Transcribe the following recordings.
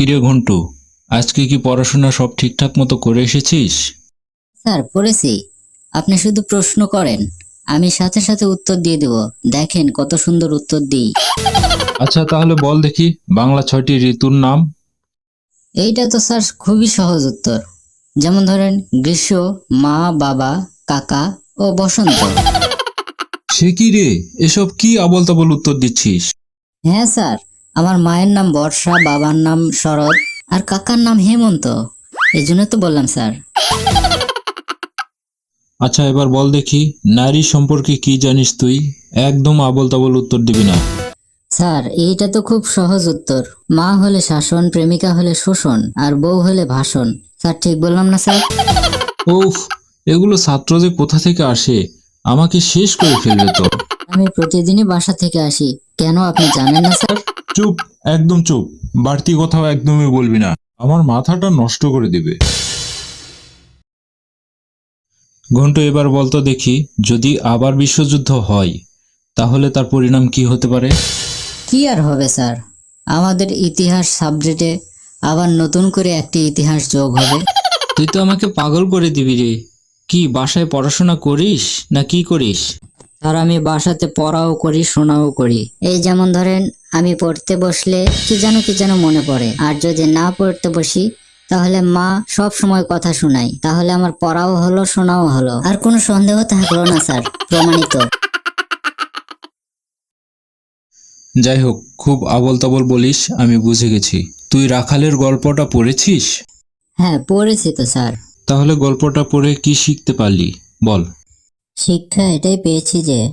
কিরে ঘন্টু আজকে কি পড়াশোনা সব ঠিকঠাক মতো করে এসেছিস? স্যার পড়েছি। আপনি শুধু প্রশ্ন করেন আমি সাথে সাথে উত্তর দিয়ে দেব। দেখেন কত সুন্দর উত্তর দিই। আচ্ছা তাহলে বল দেখি বাংলা ছয়টি ঋতুর নাম? এইটা তো স্যার খুবই সহজ উত্তর। যেমন ধরেন গ্রীষ্ম মা বাবা কাকা ও বসন্ত। সে কি রে? এসব কি আবল তাবল উত্তর দিচ্ছিস? হ্যাঁ স্যার। আমার মায়ের নাম বর্ষা বাবার নাম শরৎ আর কাকার নাম হেমন্ত। এই জন্য তো বললাম স্যার। আচ্ছা এবার বল দেখি নারী সম্পর্কে কি জানিস তুই? একদম আবল তাবল উত্তর দিবি না। স্যার এইটা তো খুব সহজ উত্তর। মা হলে শাসন প্রেমিকা হলে শোষণ আর বউ হলে ভাষণ। স্যার ঠিক বললাম না স্যার? উফ এগুলো ছাত্র যে কোথা থেকে আসে? আমাকে শেষ করে ফেলবে তো। আমি প্রতিদিনই বাসা থেকে আসি। কেন আপনি জানেন না স্যার? চুপ একদম চুপ। বাড়তি কথাও একদমই বলবি না। আমার মাথাটা নষ্ট করে দিবে। ঘন্টু এবার বলতো দেখি যদি আবার বিশ্বযুদ্ধ হয় তাহলে তার পরিণাম কি হতে পারে? কি আর হবে স্যার? আমাদের ইতিহাস সাবজেক্টে আবার নতুন করে একটি ইতিহাস যোগ হবে। তুই তো আমাকে পাগল করে দিবি রে। কি বাসায় পড়াশোনা করিস না কি করিস? আর আমি বাসাতে পড়াও করি শোনাও করি। এই যেমন ধরেন আমি পড়তে বসলে কি যেন কি যেন মনে পড়ে। আর যদি না পড়তে বসি তাহলে মা সব সময় কথা শোনাই তাহলে আমার পড়াও হলো শোনাও হলো। আর কোনো সন্দেহ থাকল না স্যার প্রমাণিত। যাই হোক খুব আবল তাবল বলিস আমি বুঝে গেছি। তুই রাখালের গল্পটা পড়েছিস? হ্যাঁ পড়েছি তো স্যার। তাহলে গল্পটা পড়ে কি শিখতে পারলি? বল। শিক্ষা এটাই পেয়েছি যে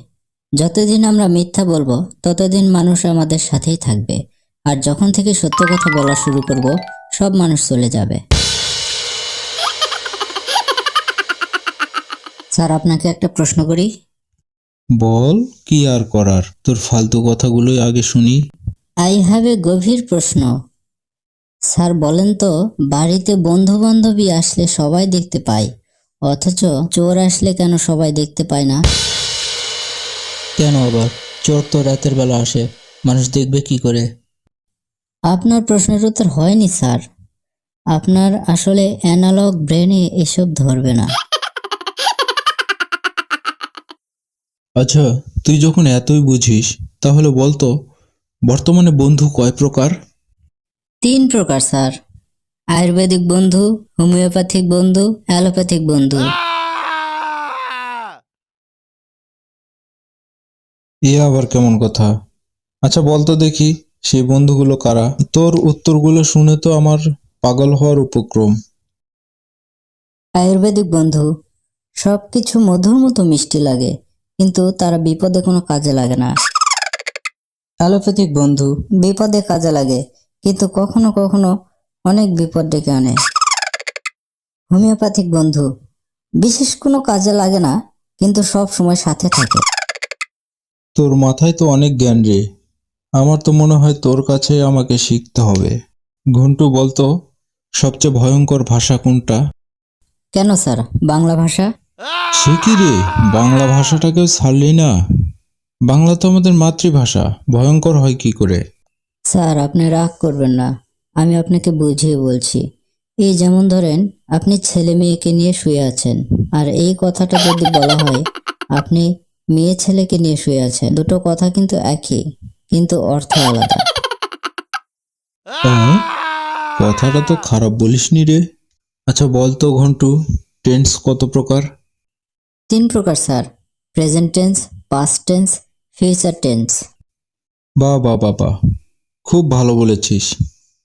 যতদিন আমরা মিথ্যা বলব ততদিন মানুষ আমাদের সাথেই থাকবে। আর যখন থেকে সত্য কথা বলা শুরু করব সব মানুষ চলে যাবে। স্যার আপনাকে একটা প্রশ্ন করি। বল কি আর করার? তোর ফালতু কথাগুলোই আগে শুনি। আই হ্যাভ এ গভীর প্রশ্ন। স্যার বলেন তো বাড়িতে বন্ধু বান্ধবী আসলে সবাই দেখতে পায়। অথচ চোর আসলে কেন সবাই দেখতে পায় না? কেন আবার? চোর তো রাতের বেলা আসে মানুষ দেখবে কি করে? আপনার প্রশ্নের উত্তর হয়নি স্যার। আপনার আসলে অ্যানালগ ব্রেনে এসব ধরবে না। আচ্ছা তুই যখন এতই বুঝিস তাহলে বলতো বর্তমানে বন্ধু কয় প্রকার? তিন প্রকার স্যার। আয়ুর্বেদিক বন্ধু হোমিওপ্যাথিক বন্ধু অ্যালোপ্যাথিক বন্ধু। এ আবার কেমন কথা? আচ্ছা বলতো দেখি সেই বন্ধুগুলো কারা? তোর উত্তরগুলো শুনে তো আমার পাগল হওয়ার উপক্রম। আয়ুর্বেদিক বন্ধু সব কিছু মধুর মতো মিষ্টি লাগে কিন্তু তারা বিপদে কোনো কাজে লাগে না। অ্যালোপ্যাথিক বন্ধু বিপদে কাজে লাগে কিন্তু কখনো কখনো অনেক বিপদ ডেকে আনে। হোমিওপ্যাথিক বন্ধু। বিশেষ কোনো কাজে লাগে না কিন্তু সব সময় সাথে থাকে। তোর মাথায় তো অনেক জ্ঞান রে। আমার তো মনে হয় তোর কাছে আমাকে শিখতে হবে। ঘন্টু বলতো সবচেয়ে ভয়ঙ্কর ভাষা কোনটা? কেন স্যার? বাংলা ভাষা? সে কি রে? বাংলা ভাষাটাকেও ছাড়লি না? বাংলা তো আমাদের মাতৃভাষা। ভয়ঙ্কর হয় কি করে? স্যার আপনি রাগ করবেন না। আমি আপনাকে বুঝিয়ে বলছি। এই যেমন ধরেন আপনি ছেলে মেয়েকে নিয়ে শুয়ে আছেন। আর এই কথাটা যদি বলা হয় আপনি মেয়ে ছেলেকে নিয়ে শুয়ে আছেন। দুটো কথা কিন্তু একই কিন্তু অর্থ আলাদা। হ্যাঁ? কথাটা তো খারাপ বলিসনি রে। আচ্ছা বল তো ঘন্টু টেন্স কত প্রকার? তিন প্রকার sir. Present tense past tense future tense বা বা বাবা খুব ভালো বলেছিস।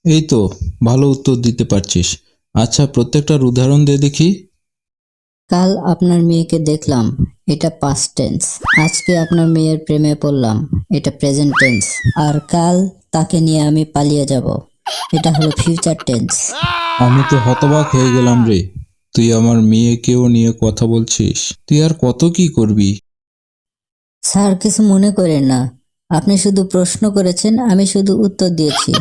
এই তো ভালো উত্তর দিতে পারছিস। আচ্ছা প্রত্যেকটার উদাহরণ দে দেখি। কাল আপনার মেয়েকে দেখলাম এটা পাস্ট টেন্স আজকে আপনার মেয়ের প্রেমে পড়লাম এটা প্রেজেন্ট টেন্স আর কাল তাকে নিয়ে আমি পালিয়ে যাব এটা হলো ফিউচার টেন্স আমি তো হতবাক হয়ে গেলাম রে। তুই আমার মেয়েকেও নিয়ে কথা বলছিস। তুই আর কত কি করবি? স্যার কিছু মনে করেন না। আপনি শুধু প্রশ্ন করেছেন আমি শুধু উত্তর দিয়েছি।